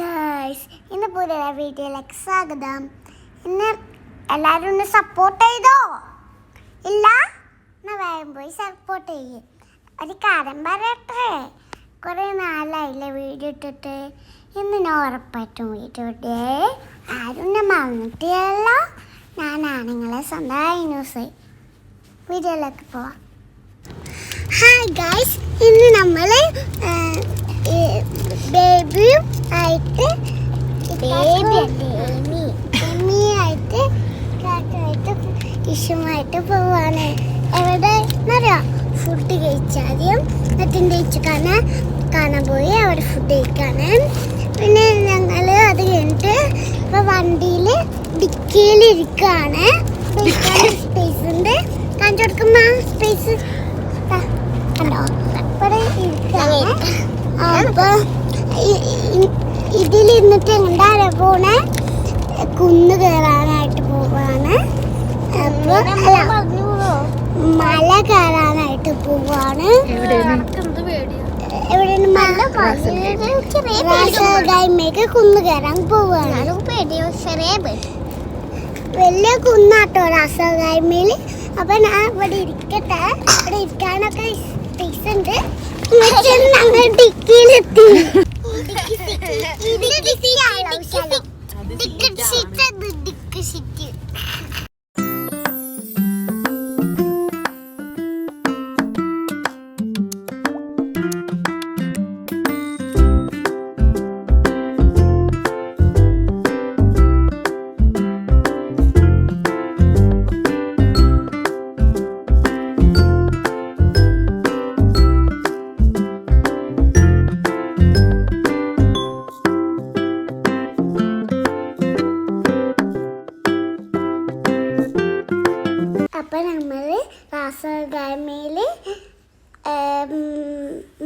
Guys ഇന്ന് പുതിയ വീഡിയോയിലേക്ക് സ്വാഗതം. ഇന്ന് എല്ലാവരും ഒന്ന് സപ്പോർട്ട് ചെയ്തോ? ഇല്ല? എന്നാൽ വേഗം പോയി സപ്പോർട്ട് ചെയ്യും. ഒരു കാര്യം പറയട്ടെ? കുറേ നാളായില്ലേ വീഡിയോ ഇട്ടിട്ട്. ഇന്ന് ഞാൻ ഉറപ്പായിട്ടും വീഡിയോ ഇട്ടേ ആരും എന്നെ മറന്നിട്ടില്ല ഞാനാണ് നിങ്ങളെ സ്വന്തമായി ന്യൂസ് വീഡിയോയിലേക്ക് പോവാം. ഹായ് ഗായ്സ് ഇന്ന് നമ്മൾ ബേബിയും ആയിട്ട് ബേബി എമി എമി ആയിട്ട് കാക്കായിട്ട് ഇഷുമായിട്ട് പോവാണ്. എവിടെ? എന്നറിയാം? ഫുഡ് കഴിച്ചാദ്യം എന്നിട്ട് കഴിച്ച് കാണാൻ പോയി അവിടെ ഫുഡ് കഴിക്കാണ്. പിന്നെ ഞങ്ങൾ അത് കഴിഞ്ഞിട്ട് ഇപ്പൊ വണ്ടിയിൽ ഡിക്കിയിൽ ഇരിക്കുകയാണ് സ്പേസ് ഉണ്ട്. കാണിച്ചു കൊടുക്കുമ്പോ സ്പേസ് കണ്ടോ? ഇവിടെ ഇരിക്കാണ് അപ്പൊ ഇ- ഇ- ഇതിലിരുന്നിട്ട് എന്താ പോണേ കുന്ന് കയറാനായിട്ട് പോവാണ്. മല കയറാനായിട്ട് പോവാണ്. എവിടെയാണ്? കുന്ന് കയറാൻ പോവാണ്. വലിയ കുന്നാട്ടോ രാസഗൈമേൽ അപ്പൊ ഞാൻ ഇവിടെ ഇരിക്കട്ടെ. ഇവിടെ ഇരിക്കാനൊക്കെ സ്പേസ് ഉണ്ട്. എന്നുവെച്ചാൽ ഞങ്ങൾ ഡിക്കിയിലെത്തി ഡിക്ക് സിറ്റി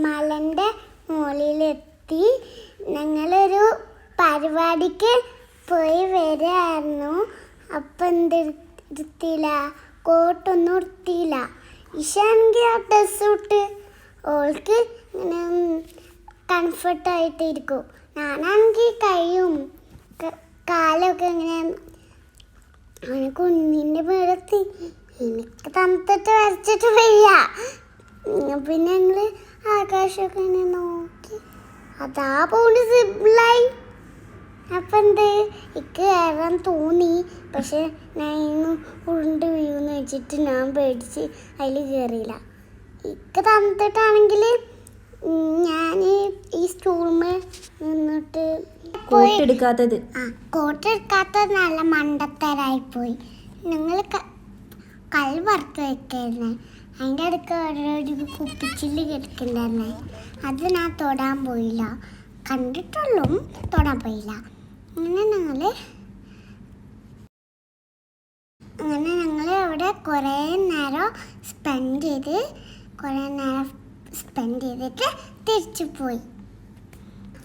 മലന്റെ മുകളിലെത്തി ഞങ്ങളൊരു പരിപാടിക്ക് പോയി വരായിരുന്നു. അപ്പം എന്തെടുത്തില്ല കോട്ടൊന്നും എടുത്തില്ല ഇഷാണെങ്കിൽ ആ ഡ്രസ് ഇട്ട് ഓൾക്ക് ഇങ്ങനെ കംഫർട്ടായിട്ട് ഇരിക്കും ഞാനാണെങ്കിൽ കൈയും കാലൊക്കെ ഇങ്ങനെ അവന് കുഞ്ഞിന്റെ പേടത്തി എനിക്ക് തണുത്തിട്ട് വരച്ചിട്ട് വയ്യ. പിന്നെ ഞങ്ങൾ ആകാശമൊക്കെ ഇങ്ങനെ നോക്കി. അതാ പോണ് സിബിളായി. അപ്പം എന്ത്? എനിക്ക് കയറാൻ തോന്നി. പക്ഷെ ഞാൻ ഇന്ന് ഉരുണ്ട് വീഴുന്ന് വെച്ചിട്ട് ഞാൻ പേടിച്ച് അതിൽ കയറിയില്ല എനിക്ക് തന്നിട്ടാണെങ്കിൽ ഞാൻ ഈ സ്റ്റൂളിൽ നിന്നിട്ട് കോട്ടെടുക്കാത്തത് ആ കോട്ട് എടുക്കാത്ത നല്ല മണ്ടത്തരായി പോയി. നിങ്ങൾ കൽ വറുത്ത് വെക്കായിരുന്നേ. അതിന്റെ അടുക്ക ഒരു കുപ്പിച്ചിൽ കിടക്കണ്ടായിരുന്നേ അത് ഞാൻ തൊടാൻ പോയില്ല. കണ്ടിട്ടുള്ളൂ തൊടാൻ പോയില്ല. അങ്ങനെ ഞങ്ങൾ അങ്ങനെ ഞങ്ങൾ അവിടെ കുറേ നേരം സ്പെൻഡ് ചെയ്ത് കുറേ നേരം സ്പെൻഡ് ചെയ്തിട്ട് തിരിച്ചു പോയി.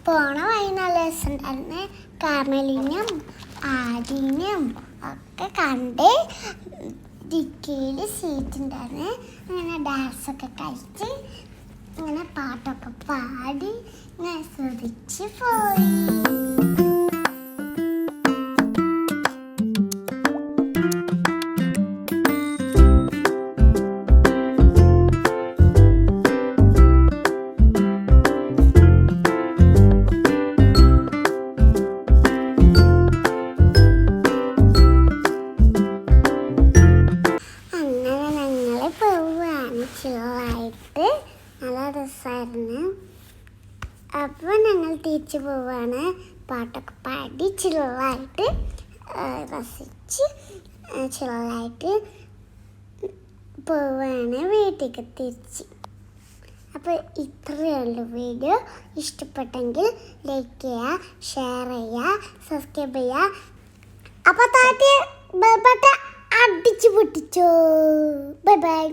പോണ വഴി നല്ല രസമുണ്ടായിരുന്നു. കാർമലിനും ആദിനും ഒക്കെ കണ്ട് ഡിക്കിയിൽ സീറ്റ് ഉണ്ടായിരുന്നു. അങ്ങനെ ഡാൻസൊക്കെ കളിച്ച് അങ്ങനെ പാട്ടൊക്കെ പാടി ഞാൻ ആസ്വദിച്ച് പോയി. രസമായിരുന്നു അപ്പോൾ ഞങ്ങൾ തിരിച്ചു പോവാണ്. പാട്ടൊക്കെ പാടി ചില്ലായിട്ട് രസിച്ച് ചില്ലായിട്ട് പോവാണ് വീട്ടിലേക്ക് തിരിച്ച്. അപ്പോൾ ഇത്രയുള്ള വീഡിയോ. ഇഷ്ടപ്പെട്ടെങ്കിൽ ലൈക്ക് ചെയ്യുക ഷെയർ ചെയ്യുക സബ്സ്ക്രൈബ് ചെയ്യുക. അപ്പോൾ താറ്റ് അടിച്ചു പൊട്ടിച്ചോ. Bye bye